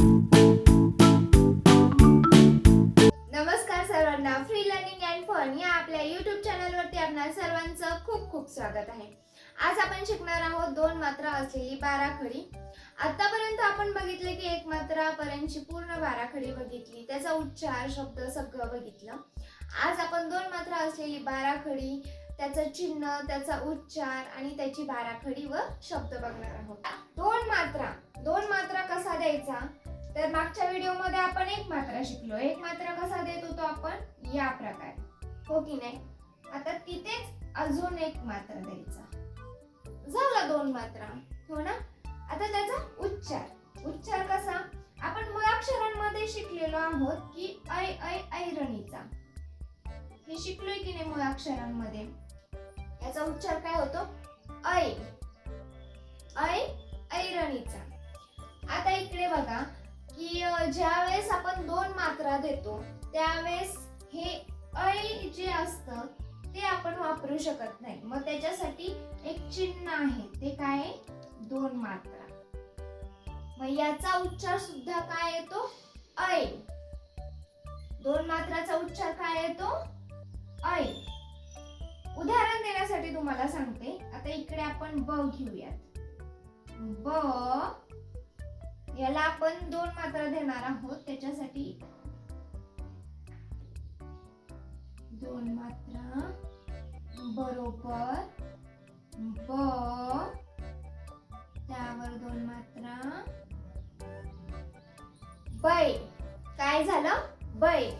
नमस्कार सर्वांना. Free learning and fun या आपल्या यूट्यूब चॅनलवरती आपणा सर्वांचं खूप खूप स्वागत आहे. आज आपण शिकणार आहोत दोन मात्रा असलेली बाराखडी आतापर्यंत आपण बघितले की एक मात्रापर्यंतची पूर्ण बाराखडी बघितली. त्याचा उच्चार शब्द सगळं बघितलं. आज आपण दोन मात्रा असलेली बाराखडी त्याचं चिन्ह त्याचा उच्चार आणि त्याची बाराखडी व शब्द बघणार आहोत. दोन मात्रा. दोन मात्रा कसा द्यायचा? तर मागच्या व्हिडिओमध्ये आपण एक मात्रा शिकलो. एक मात्रा कसा देत होतो आपण? या प्रकारे. हो की नाही? आता तिथेच अजून एक मात्रा द्यायचा. झाला दोन मात्रा. हो ना? आता त्याचा उच्चार. उच्चार कसा? आपण मुळाक्षरांमध्ये शिकलेलो आहोत की ऐ ऐ ऐरणीचा. हे शिकलोय की नाही मुळाक्षरांमध्ये याचा उच्चार काय होतो? त्यावेळेस हे ऐ जे असतं ते आपण वापरू शकत नाही. मग त्याच्यासाठी एक चिन्ह आहे. ते काय दोन मात्रा. मग याचा उच्चार सुद्धा काय येतो? ऐ दोन मात्राचा उच्चार काय येतो? ऐ उदाहरण देण्यासाठी तुम्हाला सांगते. आता इकडे आपण ब घेऊयात. ब याला आपण दोन मात्रा देणार आहोत. त्याच्यासाठी दोन मात्रा. बरोबर. ब त्यावर दोन मात्रा. बै काय झालं? बै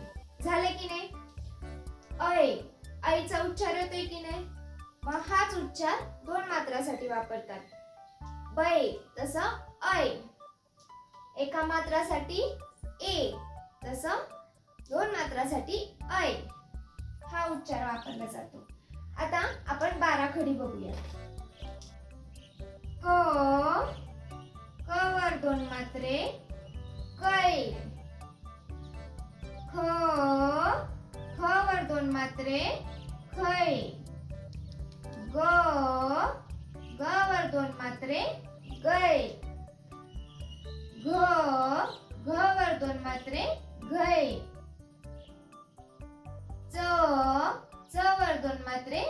झालं की नाही? ऐ आईचा उच्चार येतोय की नाही? मग हाच उच्चार दोन मात्रासाठी वापरतात. बै तसं ऐ एका मात्रासाठी ए. तसं दोन मात्रासाठी ऐ हा उच्चार वापरला जातो. आता आपण बाराखडी बघूया. क क वर दोन मात्रे कै ख ख वर दोन मात्रे खै ग ग वर दोन मात्रे गै घ घ वर दोन मात्रे घै च च वर दोन मात्रे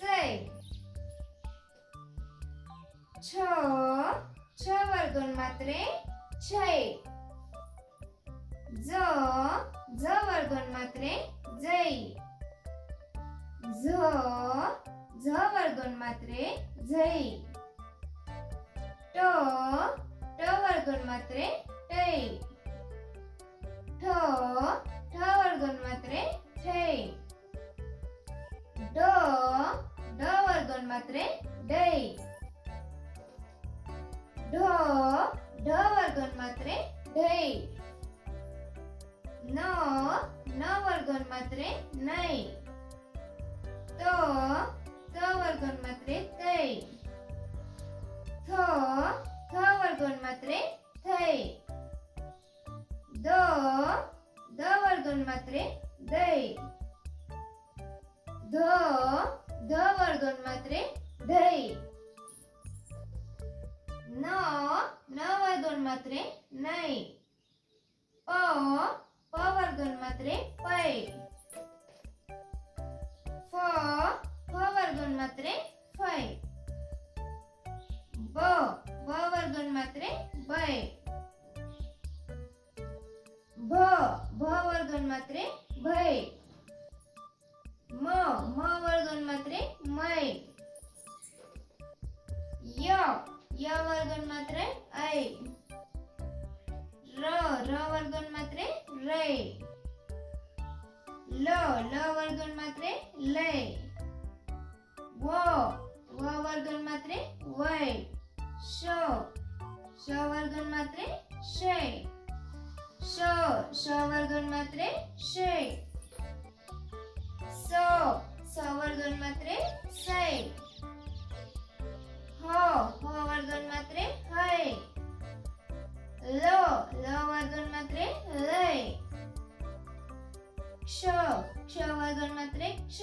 चय. छ छ वर दोन मात्रे छय. ज ज वर दोन मात्रे जय. झ झ वर दोन मात्रे झय ट ट वर दोन मात्रे टय. नाही. त त वर मात्रे तै थ थ वर मात्रे थै. द द वर मात्रे दै. ध ध वर मात्रे धै न न वर मात्रे नै. प प वर मात्रे पै. फ फ वर दोन मात्रे फय. ब ब वर दोन मात्रे बय. भ भ वर दोन मात्रे भय. म म वर दोन मात्रे मय. य य वर दोन मात्रे ऐ र र वर दोन मात्रे रय. ल ल वर दोन मात्रे लै व व वर दोन मात्रे वै श श वर दोन मात्रे शै श श वर दोन मात्रे शै स स वर दोन मात्रे सै ह ह वर दोन मात्रे श श ल मात्रे लै क्ष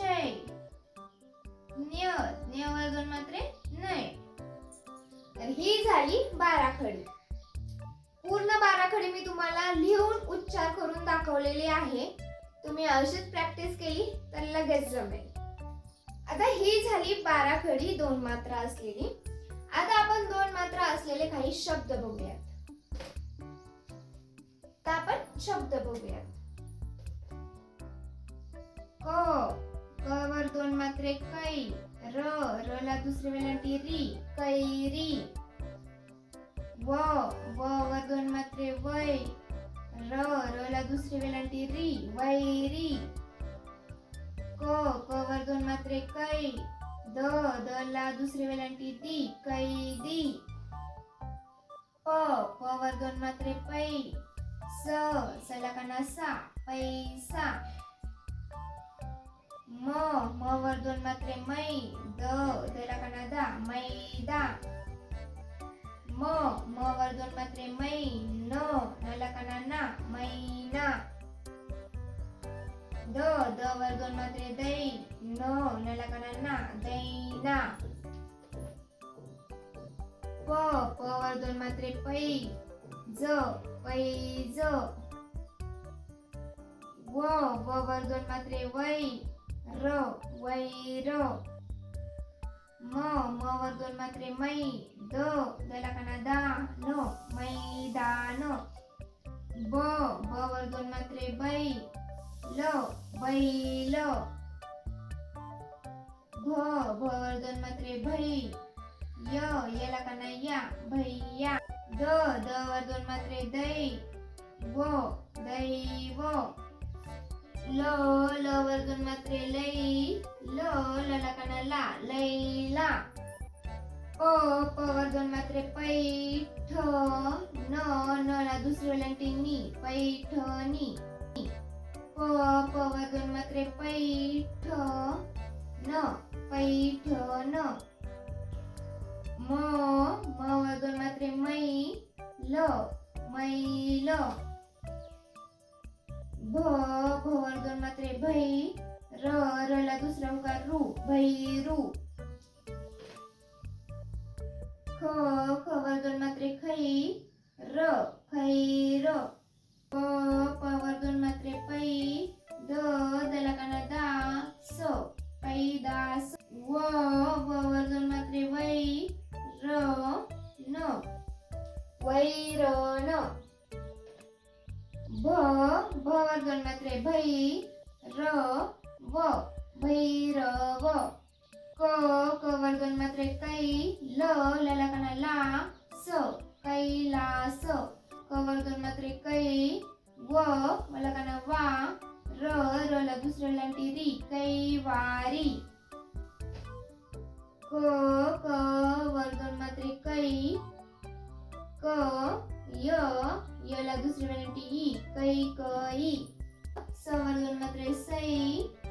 क्ष वर मात्रे नै तर ही झाली बाराखडी. पूर्ण बाराखडी मी तुम्हाला लिहून उच्चार करून दाखवलेले आहे. तुम्ही अशीच प्रॅक्टिस केली तर लगेच जमेल. आता ही झाली बाराखडी दोन मात्रा असलेली. आता आपण दोन मात्रा असलेले काही शब्द बघूयात. आता आपण शब्द बघूयात. क क वर दोन मात्रे कै र र ला दुसरी वेलांटी री कैरी. व व वर दोन मात्रे वै र र ला दुसरी वेलांटी री वैरी. क क वर दोन मात्रे कै द द ला दुसरी वेलांटी दी कैदी. प प वर दोन मात्रे पै स सला काना सा पैसा. म म वर दोन मात्रे मै द दला काना दा मैदा. म म वर दोन मात्रे मै न नला काना ना मैना. द द वर दोन मात्रे दै न नला काना ना दैना. प प वर दोन मात्रे पै ज पैज व व वर दोन मात्रे वै र वैर म म वर दोन मात्रे मै द दला काना दा न मैदान ब ब वर दोन मात्रे बै ल बैल भ भ वर दोन मात्रे भै य याला या भैया. द द वर दोन मात्रे दै व दैव. ल ल वर मात्रे लई ल लला ला लैला प प वर मात्रे पैठ न न ला दुसरी वेलांटी नी पैठणी प प वर मात्रे पैठ न पैठण म म वर मात्रे मै ल मैल भ भ वर दोन मात्रे भै र र ला दुसरा उकार रू भैरू ख ख वर दोन मात्रे खै र खैर प प वर दोन मात्रे पै द क क दोन मात्रे कै ल लला ला स. कैलास क वर दोन मात्रे कै व. मला वा र र ला दुसरं लांटी री. कैवारी क क वर दोन मात्रे कै क य य ला दुसरी वेलांटी ई कै कई स वर दोन मात्रे सै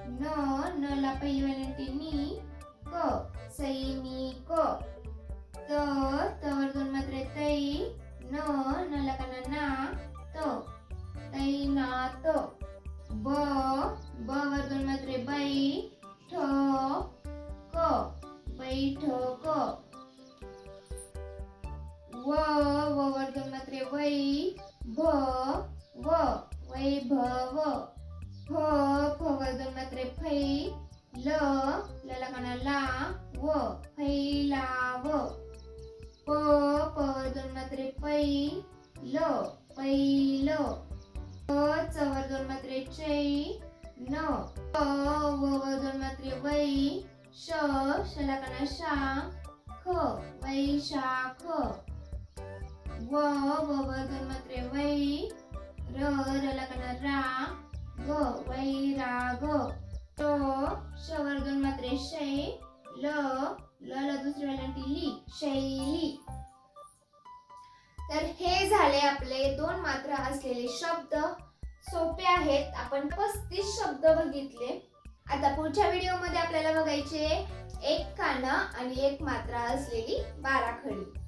न न ला पहिली वेलांटी नी. क सैनिक त त दोन मात्रे तै न न ला ना त. तैनात ब ब वर दोन मात्रे बै ठ क. बैठक व व वर दोन मात्रे वै भ व. वैभव फ फ वर दोन मात्र फै ल लला काना ला व फैलाव प प वर दोन मात्रे पै ल पैल प च वर दोन मात्रे चै न प व वर दोन मात्रे वै श शला काना ट मात्रे शै ल ल ला ली शैली. तर हे झाले आपले दोन मात्रा असलेले शब्द. सोपे आहेत. आपण पस्तीस शब्द बघितले. आता पुढच्या व्हिडिओमध्ये आपल्याला बघायचे एक काना आणि एक मात्रा असलेली बारा खडी